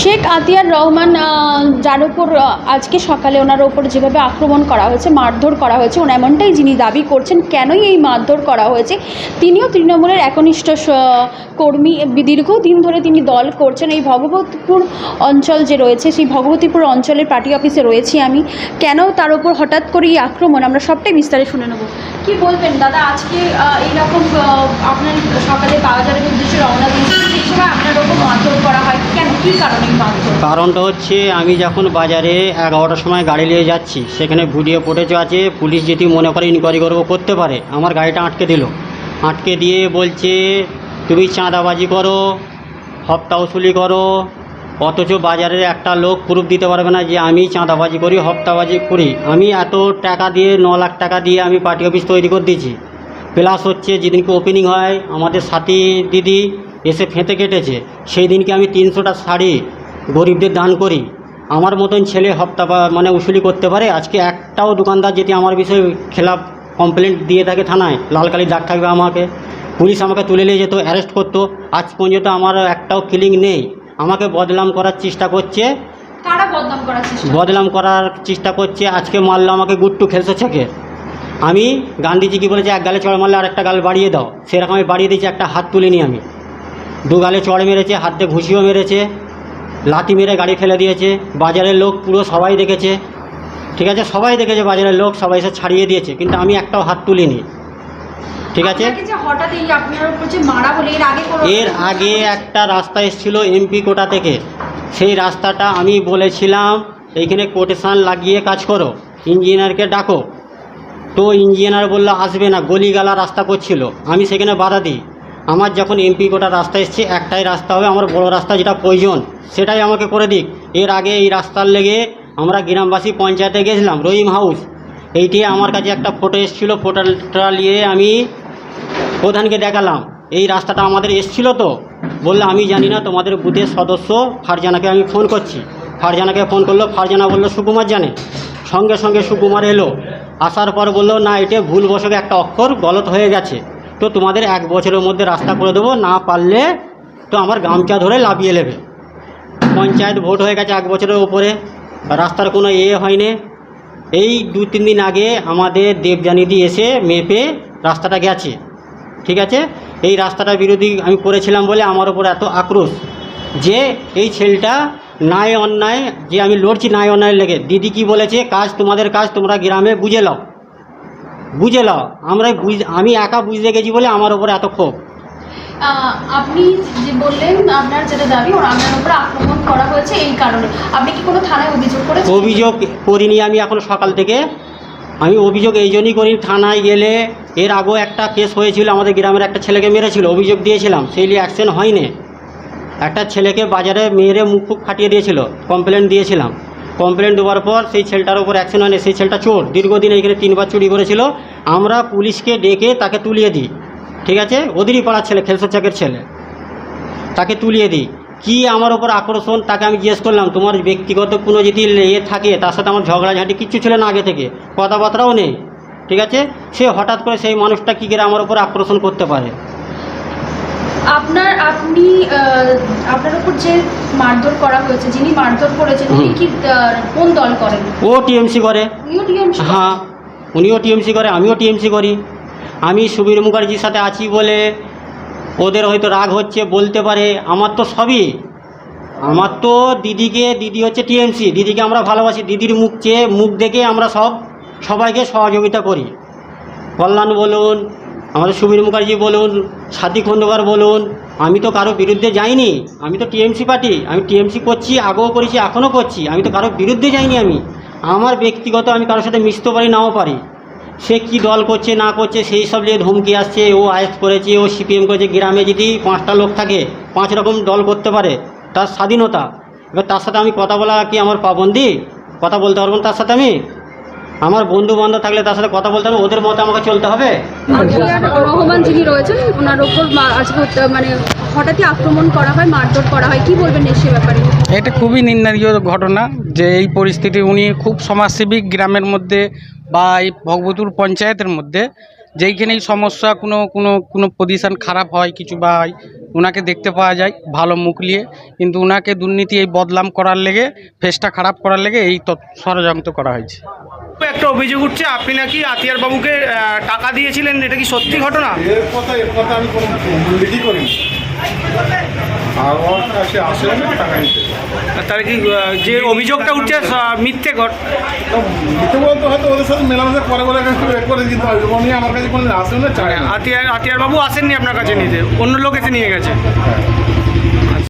শেখ আতিয়ার রহমান যার উপর আজকে সকালে ওনার ওপর যেভাবে আক্রমণ করা হয়েছে, মারধর করা হয়েছে ওনা এমনটাই যিনি দাবি করছেন, কেনই এই মারধর করা হয়েছে, তিনিও তৃণমূলের একনিষ্ঠ কর্মী দীর্ঘদিন ধরে তিনি দল করছেন। এই ভগবতপুর অঞ্চল যে রয়েছে, সেই ভগবতীপুর অঞ্চলের পার্টি অফিসে রয়েছি আমি। কেন তার উপর হঠাৎ করে এই আক্রমণ? আমরা সবটাই বিস্তারে শুনে নেব। কি বলবেন দাদা, আজকে এইরকম আপনার সকালে বাজারের উদ্দেশ্যে রওনা দিয়েছেন, সেই সময় আপনার ওপর মারধর করা হয়, কেন? কারণটা হচ্ছে আমি যখন বাজারে এগারোটার সময় গাড়ি নিয়ে যাচ্ছি, সেখানে ভিডিও ফুটেজ আছে, পুলিশ যদি মনে করে ইনকোয়ারি করব, করতে পারে। আমার গাড়িটা আটকে দিল। আটকে দিয়ে বলছে, তুমি চাঁদাবাজি করো হপ্তা উসুলি করো, অথচ বাজারের একটা লোক প্রুফ দিতে পারবে না যে আমি চাঁদাবাজি করি হপ্তাবাজি করি। আমি এত টাকা দিয়ে, ন লাখ টাকা দিয়ে আমি পার্টি অফিস তৈরি করে দিয়েছি। প্লাস হচ্ছে, যেদিনকে ওপেনিং হয়, আমাদের সাথী দিদি এসে ফেঁতে কেটেছে। সেই দিনকে আমি তিনশোটা শাড়ি গরিবদের দান করি। আমার মতন ছেলে হপ্তা বা মানে উসুলি করতে পারে। আজকে একটাও দোকানদার যদি আমার বিষয়ে খেলাপ কমপ্লেন দিয়ে থাকে থানায় লাল কালি দাগ থাকবে আমাকে। পুলিশ আমাকে তুলে নিয়ে যেত অ্যারেস্ট করতো। আজ পর্যন্ত আমার একটাও ফিলিং নেই। আমাকে বদনাম করার চেষ্টা করছে। কারা বদনাম করার চেষ্টা করছে? আজকে মারলো আমাকে গুট্টু খেলছে ছেকে। আমি গান্ধীজি কি বলেছে এক গালে চড় মারলে আরেকটা গাল বাড়িয়ে দাও। সেরকম আমি বাড়িয়ে দিয়েছি একটা হাত তুলিনি আমি। দু গালে চড় মেরেছে হাতে ঘুষিও মেরেছে লাথি মেরে গাড়ি ফেলে দিয়েছে বাজারের লোক পুরো সবাই দেখেছে ঠিক আছে? সবাই দেখেছে বাজারের লোক সবাই এসে ছাড়িয়ে দিয়েছে কিন্তু আমি একটাও হাত তুলিনি ঠিক আছে? এর আগে একটা রাস্তা এসেছিল এমপি কোটা থেকে সেই রাস্তাটা আমি বলেছিলাম এইখানে কোটেশান লাগিয়ে কাজ করো ইঞ্জিনিয়ারকে ডাকো। তো ইঞ্জিনিয়ার বলল আসবে না গলিগালা রাস্তা করছিল। আমি সেখানে বাধা দিই। আমার যখন এমপি কোটা রাস্তা এসছে, একটাই রাস্তা হবে আমার বড় রাস্তা যেটা প্রয়োজন, সেটাই আমাকে করে দিক। এর আগে এই রাস্তার লেগে আমরা গ্রামবাসী পঞ্চায়েতে গেছিলাম, রহিম হাউস। এইটি আমার কাছে একটা ফটো এসেছিল ফটোটা নিয়ে আমি প্রধানকে দেখালাম। এই রাস্তাটা আমাদের এসছিল তো, বললে আমি জানি না তোমাদের বুথের সদস্য ফারজানাকে আমি ফোন করছি। ফারজানাকে ফোন করল, ফারজানা বলল, সুকুমার জানে। সঙ্গে সঙ্গে সুকুমার এলো। আসার পর বলল, না, এটা ভুল বসকে একটা অক্ষর, গলত হয়ে গেছে। তো তোমাদের এক বছরের মধ্যে রাস্তা করে দেবো, না পারলে তো আমার গামছা ধরে লাভিয়ে নেবে। পঞ্চায়েত ভোট হয়ে গেছে এক বছরের উপরে, রাস্তার কোনো এ হয়নি। এই দু তিন দিন আগে আমাদের দেবজানিদি এসে মেপে রাস্তাটা গেছে, ঠিক আছে? এই রাস্তাটা বিরোধী আমি করেছিলাম বলে আমার ওপর এত আক্রোশ যে এই ছেলেটা নাই অন্যায়, যে আমি লড়ছি নাই অন্যায় লেগে, দিদি কি বলেছে, কাজ তোমাদের কাজ, তোমরা গ্রামে বুঝে লাও বুঝে লাও আমরা বুঝ আমি একা বুঝতে গেছি বলে আমার ওপর এত ক্ষোভ। আপনি যে বললেন আপনার যেটা দাবি ওর আপনার উপর আক্রমণ করা হয়েছে এই কারণে। আপনি কি কোনো থানায় অভিযোগ করেছেন? অভিযোগ করিনি আমি এখন সকাল থেকে। আমি অভিযোগ এই জন্যই করি থানায় গেলে এর আগেও একটা কেস হয়েছিল আমাদের গ্রামের একটা ছেলেকে মেরেছিল অভিযোগ দিয়েছিলাম সেই নিয়ে অ্যাকশন হয়নি। একটা ছেলেকে বাজারে মেরে মুখ ফুক ফাটিয়ে দিয়েছিল কমপ্লেন দিয়েছিলাম। কমপ্লেন দেওয়ার পর সেই ছেলেটার উপর অ্যাকশন হয়নি। সেই ছেলেটা চোর। দীর্ঘদিন এখানে তিনবার চুরি করেছিল। আমরা পুলিশকে ডেকে তাকে তুলিয়ে দিই। ঠিক আছে? ওদেরই পাড়ার ছেলে খেলসো চাকের ছেলে। তাকে তুলিয়ে দিই। কি আমার ওপর আকর্ষণ তাকে আমি জিজ্ঞেস করলাম, তোমার ব্যক্তিগত কোনো যদি ইয়ে থাকে, তার সাথে আমার ঝগড়াঝাঁটি কিচ্ছু ছিল না আগে থেকে। কথাবার্তাও নেই। ঠিক আছে? সে হঠাৎ করে সেই মানুষটা কী করে আমার ওপর আকর্ষণ করতে পারে? আপনার আপনি আপনার উপর যে মারধর করা হয়েছে যিনি মারধর করেছেন উনি কি কোন দল করেন? ও টিএমসি করে? হ্যাঁ উনিও টিএমসি করে আমিও টিএমসি করি। আমি সুবীর মুখার্জির সাথে আছি বলে ওদের হয়তো রাগ হচ্ছে বলতে পারে। আমার তো সবই। আমার তো দিদিকে দিদি হচ্ছে টিএমসি। দিদিকে আমরা ভালোবাসি দিদির মুখ চেয়ে মুখ দেখে আমরা সব সবাইকে সহযোগিতা করি। কল্যাণ বলুন আমাদের সুবীর মুখার্জি বলুন সাথী খন্দকার বলুন, আমি তো কারও বিরুদ্ধে যাইনি, আমি তো টিএমসি পার্টি, আমি টিএমসি করছি, আগেও করেছি, এখনও করছি, আমি তো কারও বিরুদ্ধে যাইনি আমি। আমার ব্যক্তিগত আমি কারোর সাথে মিশতে পারি, নাও পারি। সে কি দল করছে, না করছে, সেই সব নিয়ে ধমকি আসছে, ও আয়েস করেছে, ও সিপিএম করেছে, গ্রামে যদি পাঁচটা লোক থাকে, পাঁচ রকম দল করতে পারে, তার স্বাধীনতা। এবার তার সাথে আমি কথা বলা কি আমার পাবন্দি? কথা বলতে পারব তার সাথে আমি? আমার বন্ধু বান্ধব থাকলে তার সাথে কথা বলতে হবে ওদের মতো আমাকে চলতে হবে? রহমান যিনি রয়েছেন ওনার হত্যা- মানে হঠাৎই আক্রমণ করা হয় মারধর করা হয় কি বলবেন সে ব্যাপারে? এটা খুবই নিন্দনীয় ঘটনা যে এই পরিস্থিতি উনি খুব সমাজসেবী গ্রামের মধ্যে বা এই ভগবতুর পঞ্চায়েতের মধ্যে যেইখানেই সমস্যা কোনো কোনো কোনো পজিশন খারাপ হয় কিছু বা হয় উনাকে দেখতে পাওয়া যায় ভালো মুখ নিয়ে কিন্তু ওনাকে দুর্নীতি এই বদলাম করার লেগে ফেসটা খারাপ করার লেগে এই তৎ- ষড়যন্ত্র করা হয়েছে। একটা অভিযোগ উঠছে। আপনি নাকি আতিয়ার বাবুকে টাকা দিয়েছিলেন এটা কি সত্যি ঘটনা? এর কথা এর কথা আমি কোনো লিখি করিনি। আর কাছে আসে না টাকা নিতে তাহলে কি যে অভিযোগটা উঠছে মিথ্যে ঘট লিখে বলতে হয়তো ওদের সাথে মেলামেশা করে বলে করে কিন্তু উনি আমার কাছে কোনো আসে না চায় না। আতিয়ার আতিয়ার বাবু আসেননি আপনার কাছে নিতে? অন্য লোক এসে নিয়ে গেছে? হ্যাঁ।